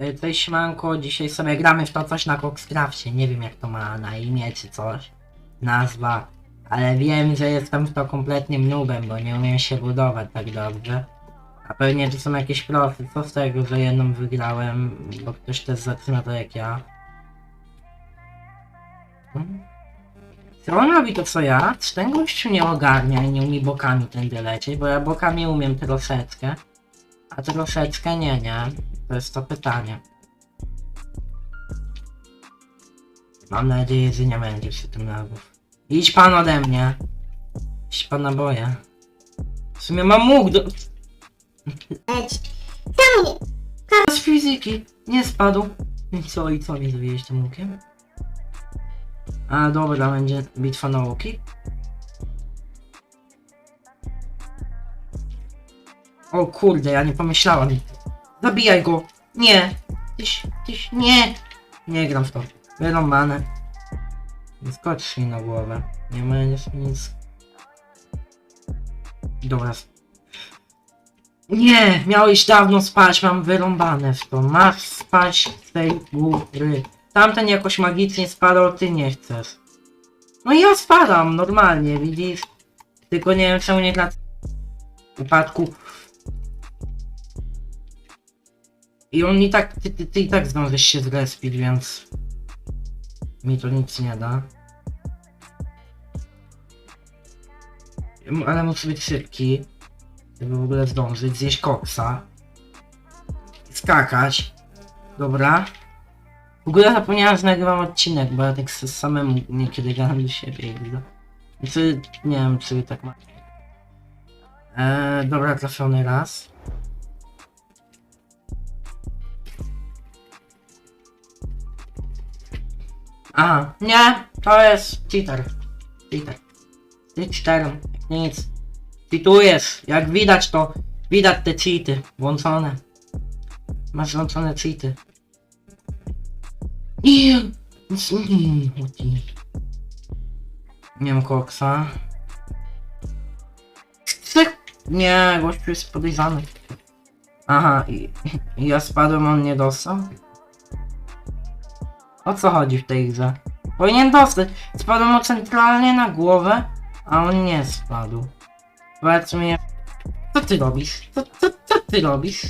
Y, Cześć Manko, dzisiaj sobie gramy w to coś na Coxcrafcie. Nie wiem jak to ma na imię czy coś. Nazwa. Ale wiem, że jestem w to kompletnym noobem, bo nie umiem się budować tak dobrze. A pewnie to są jakieś profy. Co z tego, że jedną wygrałem, bo ktoś też zaczyna to jak ja. Hmm? Czy on robi to co ja? Czy ten nie ogarnia i nie umie bokami tędy lecieć? Bo ja bokami umiem troszeczkę. A troszeczkę nie, nie. To jest to pytanie. Mam nadzieję, że nie będzie się tym nerwów. Idź pan ode mnie. Idź pan na boję. W sumie mam mógł do... Lecz, czemu nie? Z fizyki. Nie spadł. I co, i co mi zrobiłeś tym łukiem? A dobra, będzie bitwa na łuki. O kurde, ja nie pomyślałem. Zabijaj go! Nie! Tyś, tyś, nie! Nie gram w to. Wyrąbane. Skocz mi na głowę. Nie będziesz nic. Dobra. Nie! Miałeś dawno spać, mam wyrąbane w to. Masz spać z tej góry. Tamten jakoś magicznie spadał, ty nie chcesz. No i ja spadam, normalnie, widzisz? Tylko nie wiem czemu nie dla upadku. I on i tak, ty, ty, ty i tak zdążysz się zrespić, więc mi to nic nie da. Ale muszę być szybki, żeby w ogóle zdążyć, zjeść koksa. Skakać. Dobra. W ogóle zapomniałem, że nagrywam odcinek, bo ja tak samemu niekiedy gadam do siebie. i nie wiem, czy tak ma. Eee, dobra, trafiony raz. Aha, nie, to jest cheater. Cheater. Ty cheaterem, nic. Cheatujesz, jak widać to, widać te cheaty, włączone. Masz włączone cheaty. Nic nie mam koksa. Nie, gościu jest podejrzany. Aha, i, i ja spadłem, on nie dostał? O co chodzi w tej grze? Powinien dostać. Spadłem mu centralnie na głowę, a on nie spadł. Powiedz mi, co ty robisz? Co, co, co ty robisz?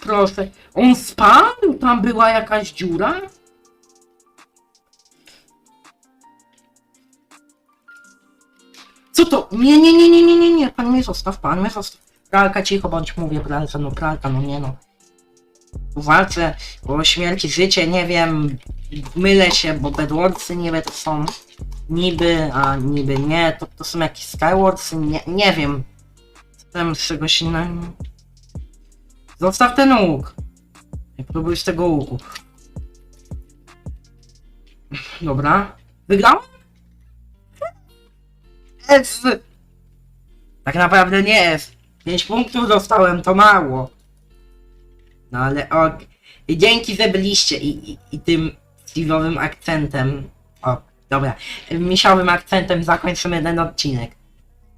Proszę, on spadł? Tam była jakaś dziura? Co to? Nie, nie, nie, nie, nie, nie, nie, pan mnie zostaw, pan mnie zostaw. Pralka, cicho bądź, mówię, pralka, no pralka, no nie no. Walczę o śmierć i życie, nie wiem, mylę się, bo Bedwarsy niby to są niby, a niby nie, to, to są jakieś Skywarsy, nie, nie wiem. Jestem z czegoś innego. Zostaw ten łuk. Nie próbuj z tego łuku. Dobra. Wygrałem? Jest! Tak naprawdę nie jest. 5 punktów dostałem, to mało. No ale ok. I dzięki, że byliście i, i, i tym Steve'owym akcentem. O, dobra. Misiowym akcentem zakończymy ten odcinek.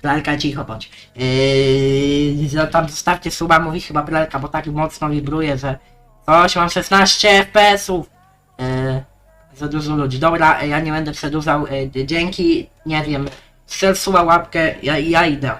Pralka cicho bądź. Yy, za- tam zostawcie suba, mówi chyba pralka, bo tak mocno wibruje, że coś mam 16 FPS-ów. Yy, za dużo ludzi. Dobra, ja nie będę przedłużał. Yy, dzięki, nie wiem. Strzel suba łapkę, ja, ja idę.